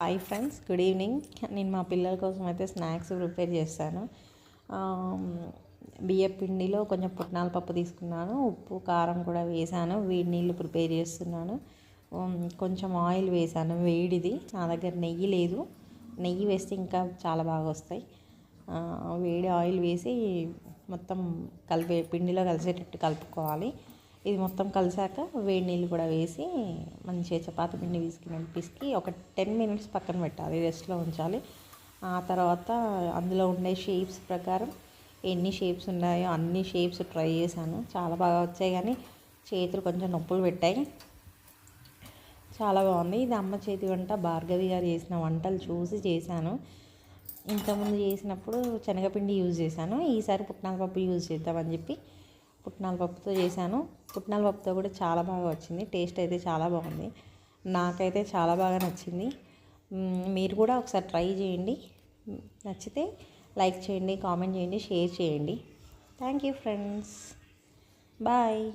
Hi friends good evening నేను మా పిల్లల కోసం అయితే స్నాక్స్ ప్రిపేర్ చేస్తాను. బియ్య పిండిలో కొంచెం పుట్నాల పప్పు తీసుకున్నాను. ఉప్పు కారం కూడా వేసాను. వేడి నీళ్ళు ప్రిపేర్ చేస్తున్నాను. కొంచెం ఆయిల్ వేసాను. వేడిది. నా దగ్గర నెయ్యి లేదు. నెయ్యి వేస్తే ఇంకా చాలా బాగా వస్తాయి. వేడి ఆయిల్ వేసి మొత్తం కలిపే పిండిలో కలిసేటట్టు కలుపుకోవాలి. ఇది మొత్తం కలిసాక వేడి నీళ్ళు కూడా వేసి మంచిగా చపాతి పిండి పిసికినట్టు పిసికి ఒక టెన్ మినిట్స్ పక్కన పెట్టాలి రెస్ట్లో ఉంచాలి. ఆ తర్వాత అందులో ఉండే షేప్స్ ప్రకారం ఎన్ని షేప్స్ ఉన్నాయో అన్ని షేప్స్ ట్రై చేశాను. చాలా బాగా వచ్చాయి కానీ చేతులు కొంచెం నొప్పులు పెట్టాయి. చాలా బాగుంది. ఇది అమ్మ చేతి వంట. భార్గవి గారు చేసిన వంటలు చూసి చేశాను. ఇంతకుముందు చేసినప్పుడు శనగపిండి యూజ్ చేశాను. ఈసారి పుట్నాల పప్పు యూజ్ చేద్దామని చెప్పి పుట్నాల పప్పుతో చేశాను. పుట్నాల పప్పుతో కూడా చాలా బాగా వచ్చింది. టేస్ట్ అయితే చాలా బాగుంది. నాకైతే చాలా బాగా నచ్చింది. మీరు కూడా ఒకసారి ట్రై చేయండి. నచ్చితే లైక్ చేయండి కామెంట్ చేయండి షేర్ చేయండి. Thank you friends. బాయ్.